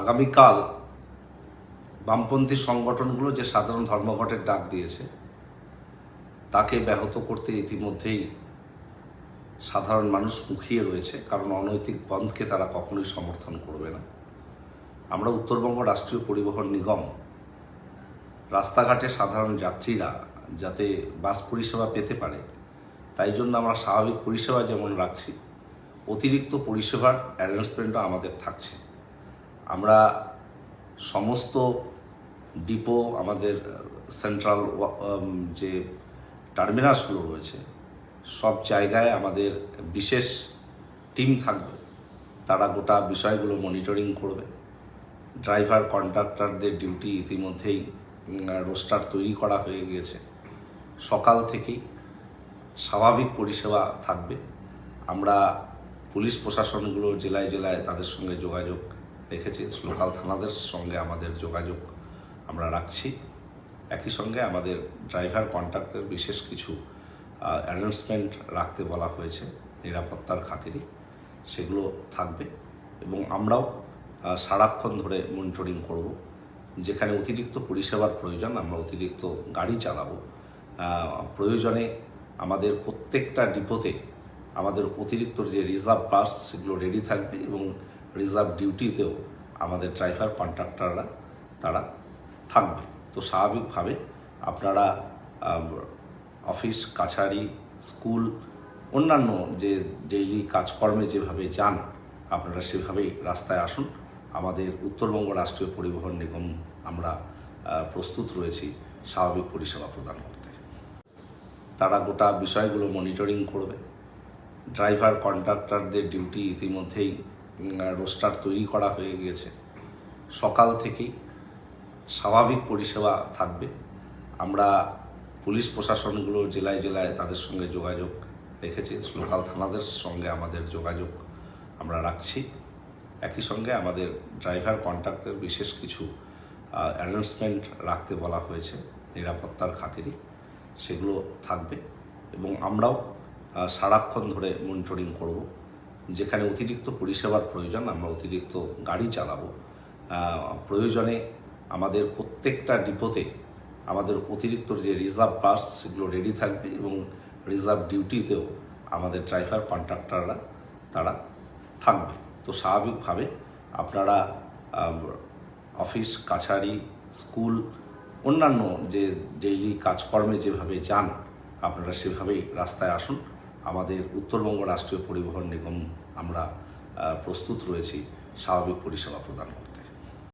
আগামীকাল বামপন্থী সংগঠনগুলো যে সাধারণ ধর্মঘটের ডাক দিয়েছে, তাকে ব্যাহত করতে ইতিমধ্যেই সাধারণ মানুষ মুখিয়ে রয়েছে, কারণ অনৈতিক বন্ধকে তারা কখনোই সমর্থন করবে না। আমরা উত্তরবঙ্গ রাষ্ট্রীয় পরিবহন নিগম, রাস্তাঘাটে সাধারণ যাত্রীরা যাতে বাস পরিষেবা পেতে পারে, তাই জন্য আমরা স্বাভাবিক পরিষেবা যেমন রাখছি, অতিরিক্ত পরিষেবার অ্যারেঞ্জমেন্টও আমাদের থাকছে। আমরা সমস্ত ডিপো, আমাদের সেন্ট্রাল যে টার্মিনাসগুলো রয়েছে, সব জায়গায় আমাদের বিশেষ টিম থাকবে। তারা গোটা বিষয়গুলো মনিটরিং করবে। ড্রাইভার কন্ট্রাক্টরদের ডিউটি ইতিমধ্যেই রোস্টার তৈরি করা হয়ে গিয়েছে। সকাল থেকেই স্বাভাবিক পরিষেবা থাকবে। আমরা পুলিশ প্রশাসনগুলো জেলায় জেলায় তাদের সঙ্গে যোগাযোগ রেখেছি লোকাল থানাদের সঙ্গে আমাদের যোগাযোগ আমরা রাখছি। একই সঙ্গে আমাদের ড্রাইভার কন্ট্রাক্টের বিশেষ কিছু অ্যারেঞ্জমেন্ট রাখতে বলা হয়েছে নিরাপত্তার খাতিরে। সেগুলো থাকবে এবং আমরাও সারাক্ষণ ধরে মনিটরিং করব। যেখানে অতিরিক্ত পরিষেবার প্রয়োজন, আমরা অতিরিক্ত গাড়ি চালাবো। প্রয়োজনে আমাদের প্রত্যেকটা ডিপোতে আমাদের অতিরিক্ত যে রিজার্ভ বাস সেগুলো রেডি থাকবে এবং রিজার্ভ ডিউটিতেও আমাদের ড্রাইভার কন্ট্রাক্টররা তারা থাকবে। তো স্বাভাবিকভাবে আপনারা অফিস কাছারি স্কুল অন্যান্য যে ডেইলি কাজকর্মে যেভাবে যান, আপনারা সেভাবেই রাস্তায় আসুন। আমাদের উত্তরবঙ্গ রাষ্ট্রীয় পরিবহন নিগম আমরা প্রস্তুত রয়েছি স্বাভাবিক পরিষেবা প্রদান করতে। তারা গোটা বিষয়গুলো মনিটরিং করবে। ড্রাইভার কন্ট্রাক্টরদের ডিউটি ইতিমধ্যেই রোস্টার তৈরি করা হয়ে গিয়েছে। সকাল থেকেই স্বাভাবিক পরিষেবা থাকবে। আমরা পুলিশ প্রশাসনগুলো জেলায় জেলায় তাদের সঙ্গে যোগাযোগ রেখেছি। লোকাল থানাদের সঙ্গে আমাদের যোগাযোগ আমরা রাখছি। একই সঙ্গে আমাদের ড্রাইভার কন্ট্রাক্টের বিশেষ কিছু অ্যারেঞ্জমেন্ট রাখতে বলা হয়েছে নিরাপত্তার খাতিরে। সেগুলো থাকবে এবং আমরাও সারাক্ষণ ধরে মনিটরিং করব। যেখানে অতিরিক্ত পরিষেবার প্রয়োজন, আমরা অতিরিক্ত গাড়ি চালাবো। প্রয়োজনে আমাদের প্রত্যেকটা ডিপোতে আমাদের অতিরিক্ত যে রিজার্ভ বাস, সেগুলো রেডি থাকবে এবং রিজার্ভ ডিউটিতেও আমাদের ড্রাইভার কন্ট্রাক্টররা তারা থাকবে। তো স্বাভাবিকভাবে আপনারা অফিস কাছারি স্কুল, অন্যান্য যে ডেইলি কাজকর্মে যেভাবে যান, আপনারা সেভাবেই রাস্তায় আসুন। আমাদের উত্তরবঙ্গ রাষ্ট্রীয় পরিবহন নিগম আমরা প্রস্তুত রয়েছি স্বাভাবিক পরিষেবা প্রদান করতে।